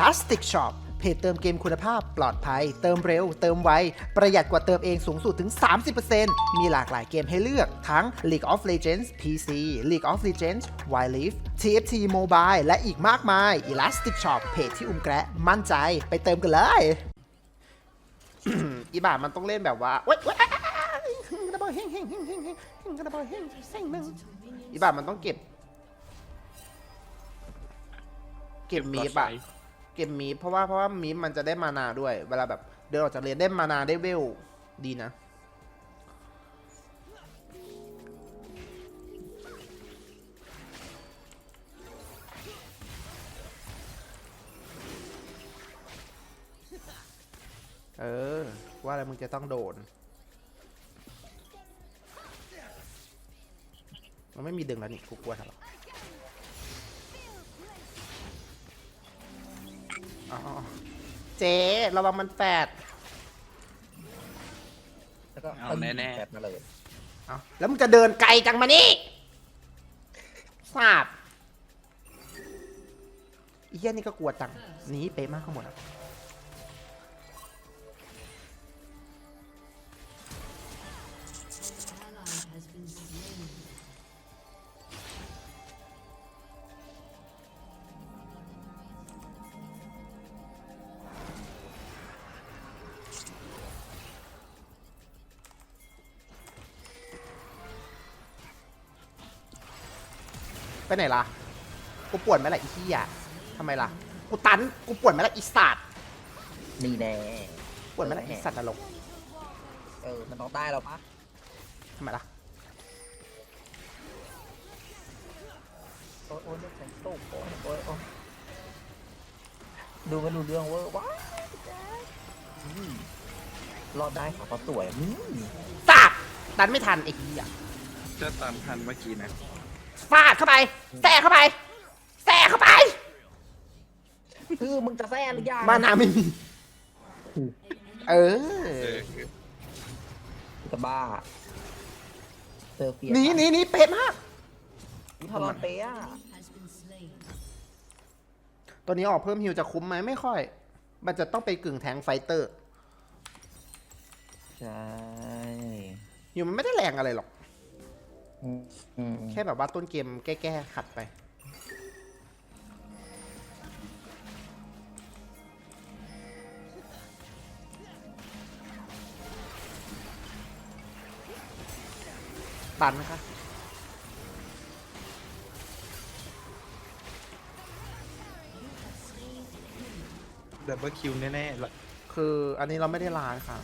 Elastic Shop เพจเติมเกมคุณภาพปลอดภัย เติมเร็ว เติมไว ประหยัดกว่าเติมเองสูงสุดถึง 30%มีหลากหลายเกมให้เลือกทั้ง League of Legends PC League of Legends Wild Rift TFT Mobile และอีกมากมาย Elastic Shop เพจที่อุ้มแกะมั่นใจไปเติมกันเลย อีบ่ามันต้องเล่นแบบว่าเว้ยเว้ยกระบอกเฮงเฮงเฮงเฮงเฮงกระบอกเฮงเซ็งหนึ่งอีบ่ามันต้องเก็บ เก็บมีบอะ เก็บมีเพราะว่าเพราะว่ามีมันจะได้มานาด้วย เวลาแบบเดินออกจากเรียนได้มานาได้เวลดีนะเออ ว่าอะไรมึงจะต้องโดน มันไม่มีดึงแล้วนี่กูกลัวทะเลาะ อ๋อเจ๊ระวังมันแฟดแล้วก็เอาแน่ๆแบบมาเลยเอาแล้วมึงจะเดินไกลจังมานี่ทราบอีเหี้ยนี่ก็กลัวจังหนีเป๊ะมากข้างบนอะ ไปไหนล่ะ กูปวดไหมล่ะอีเหี้ยทำไมล่ะ กูตัน กูปวดไหมล่ะอีสัตว์นี่แน่ปวดไหมล่ะอีสัตว์นรกเออ มันต้องได้แล้วปะทำไมล่ะ โอ้ยโอ้ยฉันตกโอ้ยโอ้ยโอ้ยดูไม่รู้เรื่องเวอร์ว้ายอืมรอดได้ขอเขาสวยอืมสาบตันไม่ทันไอ้เหี้ยจะตามทันเมื่อกี้นะ ฟาดเข้าไปแสะเข้าไปแสะเข้าไป คือมึงจะแซ่หรือยังมานาไม่มี เอเอออจะบ้าเซอร์เฟียหนีหนีหนีเป๊ะมากวิทารอนเปียตัวนี้ออกเพิ่มฮิวจะคุ้มไหมไม่ค่อย มันจะต้องไปกึ่งแทงไฟเตอร์ ใช่ ฮิวมันไม่ได้แรงอะไรหรอกอืมอืม แค่แบบว่าต้นเกมแก้ๆขัดไป ตันนะคะดับเบิลคิวแน่ๆละคืออันนี้เราไม่ได้ล้านค่ะ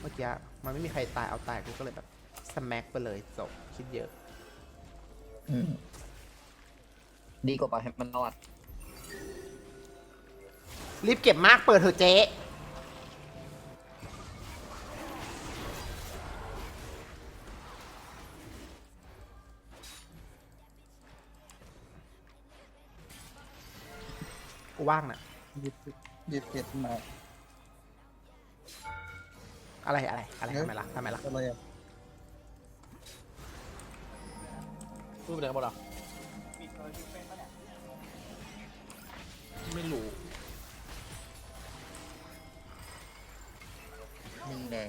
เมื่อกี้มันไม่มีใครตายเอาตายกูก็เลยแบบสแม็กไปเลยจบ คิดเยอะ อืมดีกว่าปล่อยให้มันรอด รีบเก็บมากเปิดเถอะเจ๊กูว่างน่ะยิบยิบเจ็ดมาอะไรอะไรอะไรทำไมล่ะทำไมล่ะอะไรอะ พูดไปไหนกันหมดอะไม่รู้นี่แน่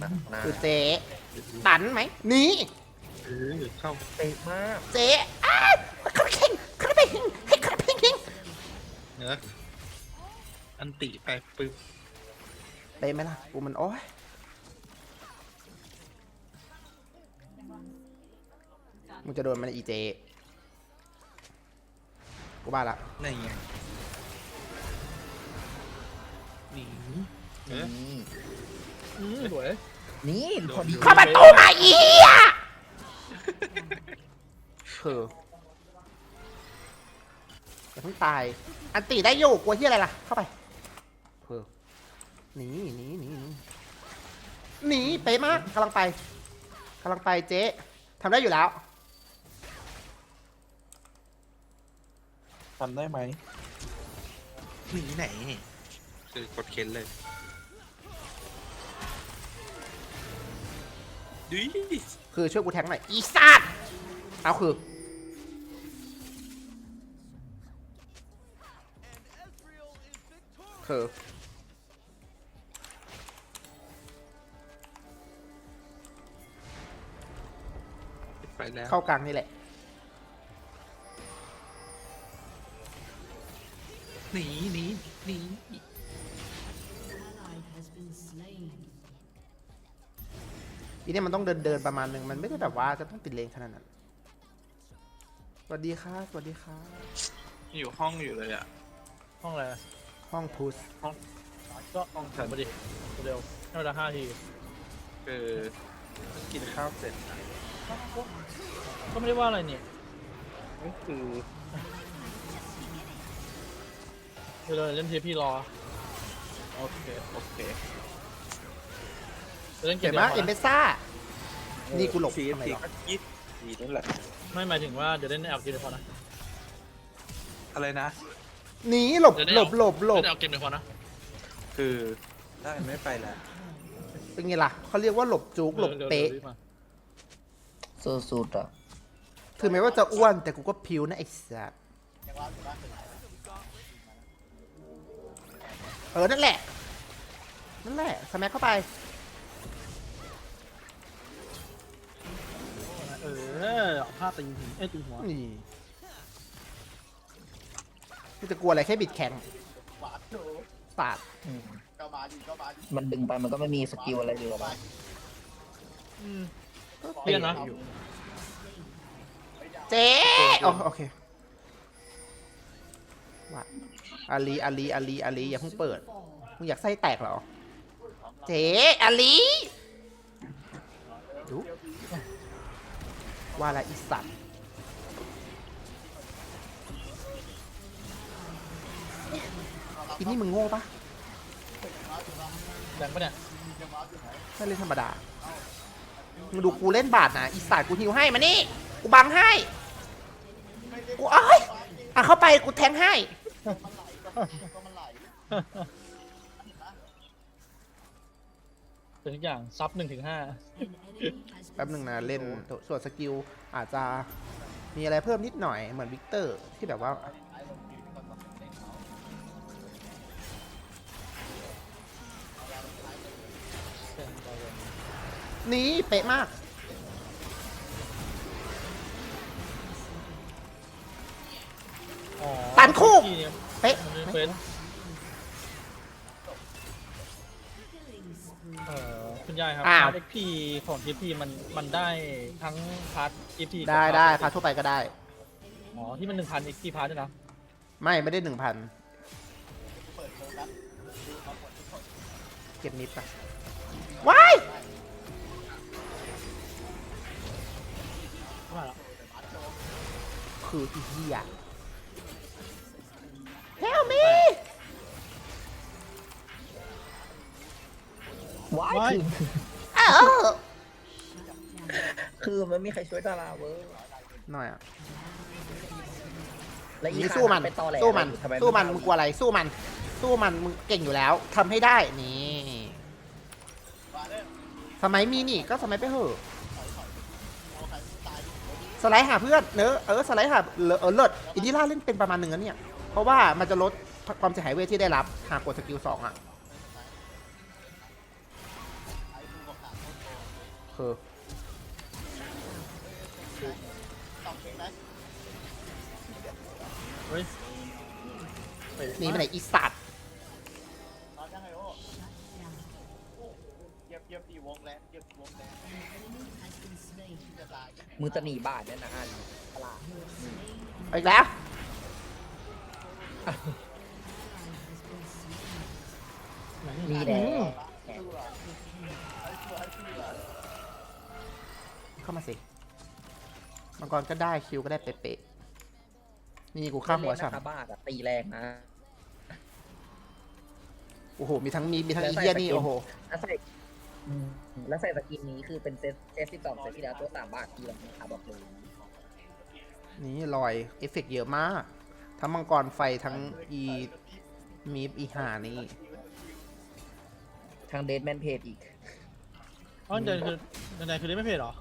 มาหน้าคือเจ๊ตันไหมนี่เออเข้าเป๊ะมากเจ๊อ้าวคาราเพ่งคาราเพ่งให้คาราเพ่งเพ่งเนอะอันติไปปึ๊บไปไหมล่ะกูมันโอ้ย มึงจะโดนมันอีเจกูบ้าละนี่ไงนี่เออนี่อืมสวย นี่พอดีเข้าประตูมาอีอะคืออย่าเพิ่งตาย อันตีได้อยู่กลัวที่อะไรล่ะ เข้าไปเพื่อหนีหนีหนีหนีหนีไปมากกำลังไปกำลังไปเจ๊ทำได้อยู่แล้ว ทำได้ไหมหนีไหน คือกดเข็นเลยดุยคือช่วยกูแทงหน่อยอีสัตว์เอาคือ คือ ไปแล้วเข้ากลางนี่แหละ หนีหนีหนี ally has been slain. อีเนี่ยมันต้องเดินเดินๆประมาณหนึ่งมันไม่ได้แบบว่าจะต้องติดเลนขนาดนั้นสวัสดีครับสวัสดีครับอยู่ห้องอยู่เลยอะห้องอะไรห้องพุชก็ห้องถ่ายมาดิเร็วให้เวลาห้าทีคือกินข้าวเสร็จนะก็ไม่ได้ว่าอะไรนี่ก็คือ เดี๋ยวเราเล่นเทปพี่รอ โอเค โอเคจะเล่นเกเห็มนไหมเดียวพอเอ็มเบนะซ่า นี่กูหลบซีทำไมซีหรอ ก็ยี่ดีนั่นแหละ ไม่หมายถึงว่าเดี๋ยวเล่นในแอปเกมเดียวพอนะอะไรนะ หนีหลบเดี๋ยวได้หลบหลบหลบเล่นในแอปเกมเดียวพอนะคือได้ไม่ไปแล้วเป็นไงล่ะเขาเรียกว่าหลบจุกหลบเป๊ะร็วๆรีบมาสุดๆอะ ถึงแม้ว่าจะอ้วนแต่กูก็พิวนะไอ้สัส เออ นั่นแหละ นั่นแหละสแมัคเข้าไป เออเอาผ้าตีหัวเอ้ยตีหัวนี่กูจะกลัวอะไรแค่บิดแข็งปาดอืมมันดึงไปมันก็ไม่มีสกิลอะไรเลยหรอกอืมเปลี่ยนนะอยู่เจ๊โอโอเค ว่าอาลีอาลีอาลีอาลีอย่าเพิ่งเปิดมึงอยากไส้แตกเหรอ เจ๊อาลีดูว่าละอีสัตว์อีนี่มึงโง่ปะแดงปะเนี่ยไม่เล่นธรรมดา มึงดูกูเล่นบาทนะอีสัตว์กูฮิวให้มานี่ กูบังให้ กูเอ้ยอะเข้าไปกูแทงให้ เป็นทุกอย่างซับหนึ่งถึงห้าแป๊บหนึ่งนะเล่นส่วนสกิลอาจจะมีอะไรเพิ่มนิดหน่อยเหมือนวิกเตอร์ที่แบบว่านี้เป๊ะมาก อ๋อตันคู่ ที่เนี่ยเป๊ะมันเป็นไหมเฟซเอ่อคุณยายครับอ้าว พาร์ทเอ็กพีของทีพีมันมันได้ทั้งพาร์ทเอ็กพีได้ได้พาทั่วไปก็ได้ อ๋อที่มันหนึ่งพันเอ็กพีพาร์ทด้วยนะไม่ไม่ได้หนึ่งพันเก็บนิดไปว้ายว่าละคืออีเหี้ย Help me ว้ายว้ายคืออ้าวคือมันไม่มีใครช่วยดาราเว้ยหน่อยอะและอีนี่ขาสู้มัน ไปตอแหลสู้มัน ทำไสู้มัน มึงกลัวอะไร สู้มัน สู้มัน มึงเก่งอยู่แล้ว ทำให้ได้ นี่สมัยมีนี่ ก็สมัยไปเถอะสไลด์หาเพื่อนเนอะเออ สไลด์หาเลอเออเลิศอินดิล่าเล่นเป็นประมาณหนึ่งนะเนี่ย เพราะว่ามันจะลดความเสียหายเวทที่ได้รับหากกดสกิลสองอะคือเฮ้ยหนี่ไปไหนอีสัตว์ Has been slain. มึงจะหนีบาทเนี่ยนะอันตลาดเอาอีกแล้ว มีแล้อืมวเข้ามาสิ มังกรก็ได้คิวก็ได้เป๊ะๆนี่กูข้ามหัวฉันเล่นๆนะครับบาทอะตีแรงนะโอ้โห มีทั้งมีมีทั้งแล้วอีใส่เยียนี่สกินโอ้โหแล้วใส่อืมแล้วใส่สกินนี้คือเป็นเซตเซตสิบสองเซตที่แล้วตัวสามบาททีละนะครับบอกเลยนี่ลอยเอฟเฟกต์เยอะมาก ทั้งมังกรไฟทั้งอีมีฟอีหานี่ ทางเดทแมนเพจอีก อ๋อเดี๋ยวคือไหนๆคือเล่นไม่เพจเหรอ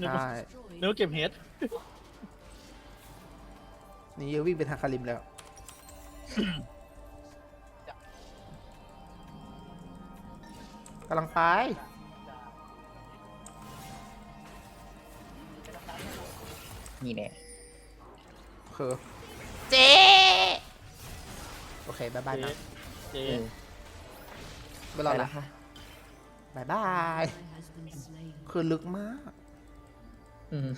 นึกว่าใช่นึกว่าเก็บเฮดนี่วิ่งไปทางคาริมแล้ว กำลังไป นี่แน่ คือ เจ๊โอเคบายบายเจ๊นะเจ๊เออไม่รอไปละละค่ะบายบาย has been slain. คือลึกมาก อืม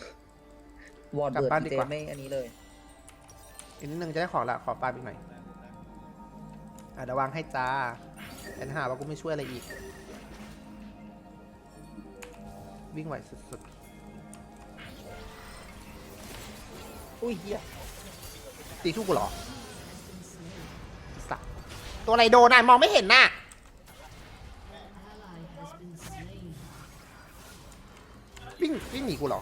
วอร์ดกลับเบิร์ดบ้านดีเจกว่าไม่อันนี้เลย อีกนิดนึงจะได้ของละ ขอปลาอีกหน่อย อะเดี๋ยววางให้จ้าแต่หาว่ากูไม่ช่วยอะไรอีก วิ่งไหวสุดอุ้ยเฮียๆ ตีทุกกูเหรอสัตว์ตัวอะไรโดนอะมองไม่เห็นน่ะวิ่งวิ่งหนีกูเหรอ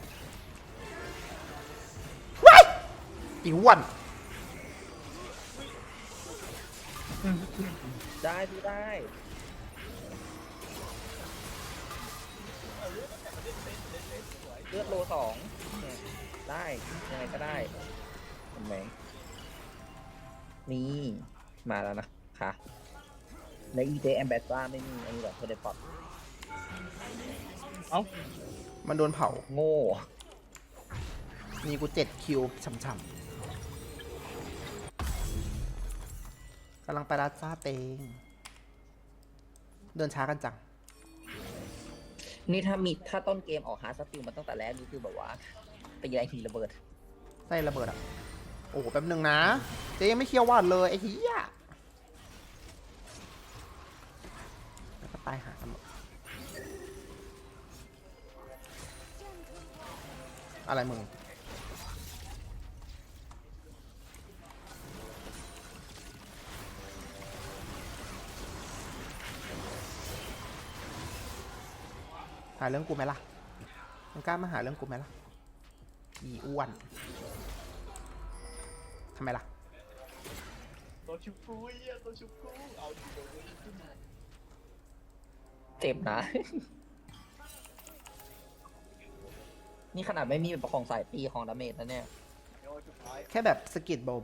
ว้ายอีอ้วนได้พี่ได้เลือดโลสองเนี่ยได้ยังไงก็ได้เห็นไหม นี่มาแล้วนะคะในอีเจแอมแบสซ่าไม่มีอันนี้หรอกเทเลพอร์ตเอ้า มันโดนเผา โง่มีกูเจ็ดคิวช่ำๆกำลังไปรัดซาเตง เดินช้ากันจัง นี่ถ้ามีถ้าต้นเกมออกหาสติลมาตั้งแต่แรกนี่คือแบบว่าตีอะไรทีระเบิด ไส้ระเบิดอะ โอ้โหแป๊บหนึ่งนะ เจ๊ยังไม่เคี่ยวหวานเลยไอ้เหี้ยแล้วก็ตายหากันหมดอะไรมึง หาเรื่องกูไหมล่ะมึงกล้ามาหาเรื่องกูไหมล่ะอีอ้วน ทำไมล่ะตัวชุบกูเหี้ยตัวชุบกูเอาดิเจ็บนะ นี่ขนาดไม่มีประคองสายตีของดาเมจนะเนี่ยแค่แบบสะกิดเบา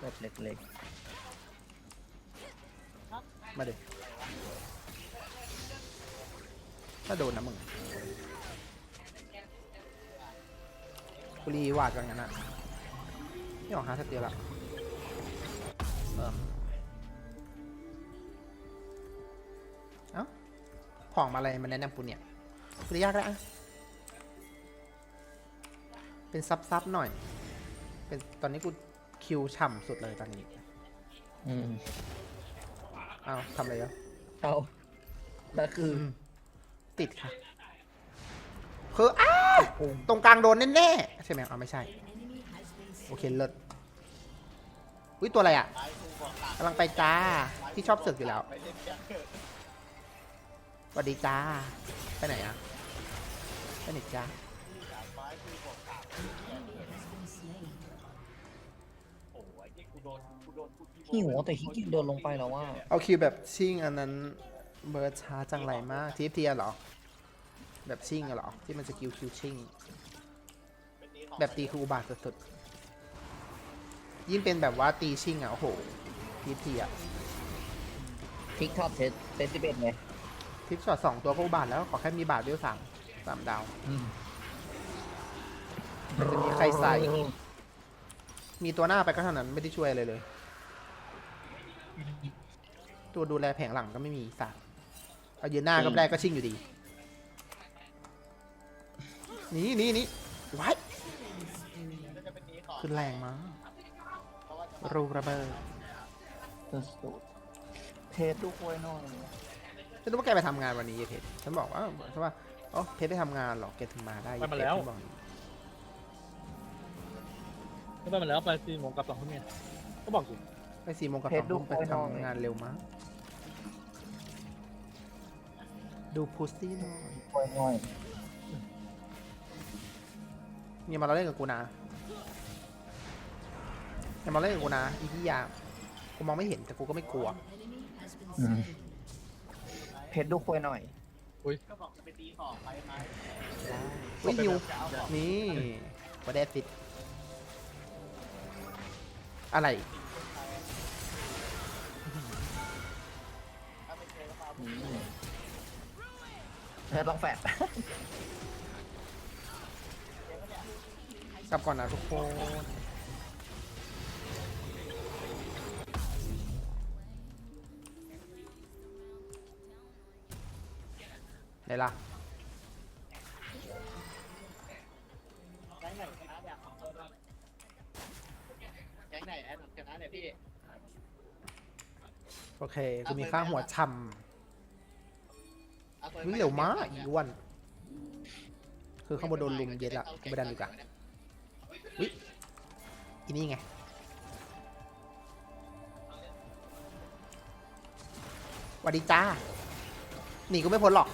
แบบเล็กๆ มาดิถ้าโดนนะมึง กูรีวาดกันงั้นอะนี่ออกหาสเตียละเออเอ้าของมาอะไรมันแนะนำกูเนี่ยกูจะยากแล้วเป็นซับซับหน่อย เป็นตอนนี้กูคิวฉ่ำสุดเลยตอนนี้อืมเอาทำอะไรเยอะเอาแล้วคือ ติดค่ะ คืออ้าตรงกลางโดนแน่ๆใช่ไหมเอาไม่ใช่ Enemy has been โอ slain. เคเลิศอุ้ยตัวอะไรอะกำลังไปจ้าที่ชอบเสือกอยู่แล้วสวัสดีจ้าไปไหนอะไปไหนจ้า Enemy has been slain. หิวแต่ขี้เกียจเดินลงไปแล้วว่า เอาคิวแบบชิ่งอันนั้นเบิร์ดช้าจังไรมากทีฟเทียเหรอ แบบชิ่งอะเหรอ ที่มันสกิลคิวชิ่ง แบบตีคืออุบาทสุดๆยิ่งเป็นแบบว่าตีชิ่งอะโอ้โหทีฟเทียทิกท็อปเซตเซตสิบเอ็ดไงทิปช็อตสองตัวก็อุบาทแล้วขอแค่มีบาทเดียวสามสามดาวจะมีใครใส่ มีตัวหน้าไปก็เท่านั้นไม่ได้ช่วยอะไรเลย ตัวดูแลแผงหลังก็ไม่มีสัตว์เอายืนหน้าก็ไม่ได้ก็ชิ่งอยู่ดี นี่นี่นี่ไว้ขึ้นแรงมากรูระเบิดเทสดูควยหน่อยฉันรู้ว่าแกไปทำงานวันนี้เพชรฉันบอกว่าฉันว่าอ๋อเพชรไปทำงานเหรอแกถึงมาได้ไปมาแล้วเพชรฉันบอกอย่างนี้ไม่ไปมันแล้วไปสี่โมงกลับสองทุ่มเนี่ยก็บอกอยู่ไปสี่โมงกับเพสชอรงดูทุ่มไปควยหน่อยทำงานเร็วมากดูพุซซี่หน่อยควยหน่ อยอย่ามาเราเล่นกับกูนะอย่ามาเล่นกับกูนะอีพี่ยากูมองไม่เห็นแต่กูก็ไม่กลัว Enemy has been slain. เพชรดูควยหน่อย อุ้ยฮิวนี่ประเดฟิตอะไรอืมเธอต้องแฟด กลับก่อนนะทุกคนไหนล่ะแก๊งไหนแอดชนะเนี่ยพี่ โอเคกูมีค่าหัวช่อาปิดำวิ่งเร็วมากอีอ้วน คือข้างบนโดนลุมเย็ดละกูไปดันดีกว่าวิ อีนี่ไงหวัสดีจ้า หนีก็ไม่พ้นหรอก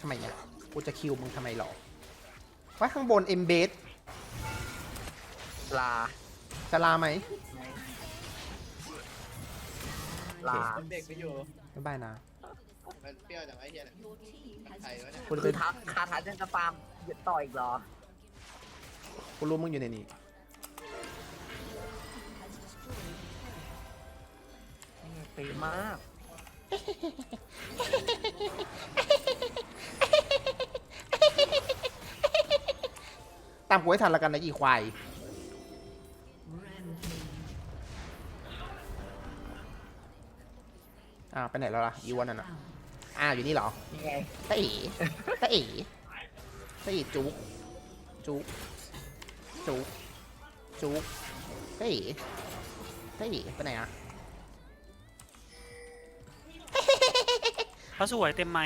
ทำไมเนี่ยกูจะคิวมึงทำไมหรอว่าข้างบนเอ็มเบสลา จะลาไหมลา เด็กไปอยู่บ๊ายบายนะ มันเปรี้ยวจากไอ้เหี้ยเนี่ย Your team มัน has ไทยวะเนี่ยกูจะคืเป็อนทักคาทันยังจะฟาร์มหยุดต่ออีกเหรอ กูรู้มึงอยู่ในนี้ปีมาก ตามกูให้ทันละกันนะอีควาย rampage. อ่าไปไหนแล้วล่ะอีวันนั่นอะ Down. อ่าอยู่นี่เหรอนี่ไงตาเอ๋ตาเอ๋ตาเอ๋จุกจุกจุกจุกตาเอ๋ตาเอ๋ไปไหนอะว่าสวยเต็มไหม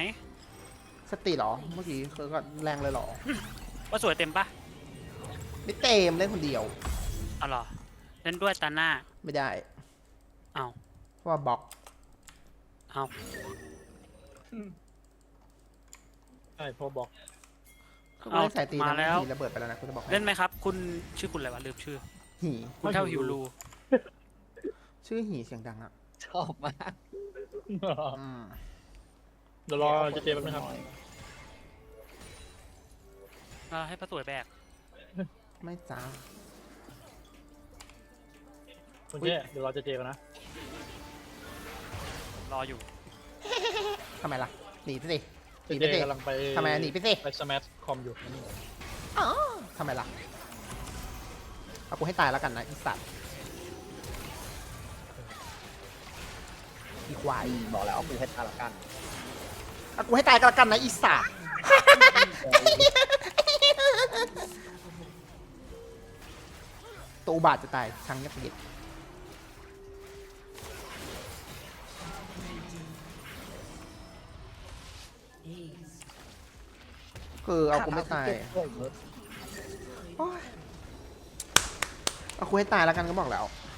สติเหรอ เมื่อกี้คือก็แรงเลยเหรอว่าสวยเต็มปะไม่เต็มเล่นคนเดียว เอาเหรอเล่นด้วยตาหน้า ไม่ได้ เอาเพราะว่าบล็อกเอา ใช่พอบอกคือไม่ได้ใส่ตีมานะแล้ว ทีระเบิดไปแล้วนะกูจะบอกให้เล่นไหมครับ คุณชื่อคุณอะไรวะลืมชื่อ หีคุณเท่าฮิวรูชื่อหีเสียงดังอะชอบมากอืมเดี๋ยวรอเจเจแป๊บนึงครับเราให้พระสวยแบกไม่จ้าคุณเจ๊เดี๋ยวรอเจเจกันนะรออยู่ ทำไมล่ะ หนีไปสิหเจนีเจไปสิกำลังไปทำไมหนีไปสิ ไปสมัคอมอยู่นั่นนี่ทำไมล่ะ เอากูให้ตายแล้วกันนะอีสัตว์อีควายบอกแล้วเอาปืนเพชรตาละกันเอากูให้ตายก็แล้วกันนะอีสัตว์ ตัวอุบาทจะตายช่างยับเย็ด คือเอากูไม่ตายเก็บเว้ยเว้ยโอ๊ยเอากูให้ตายแล้วกันก็บอกแล้ว An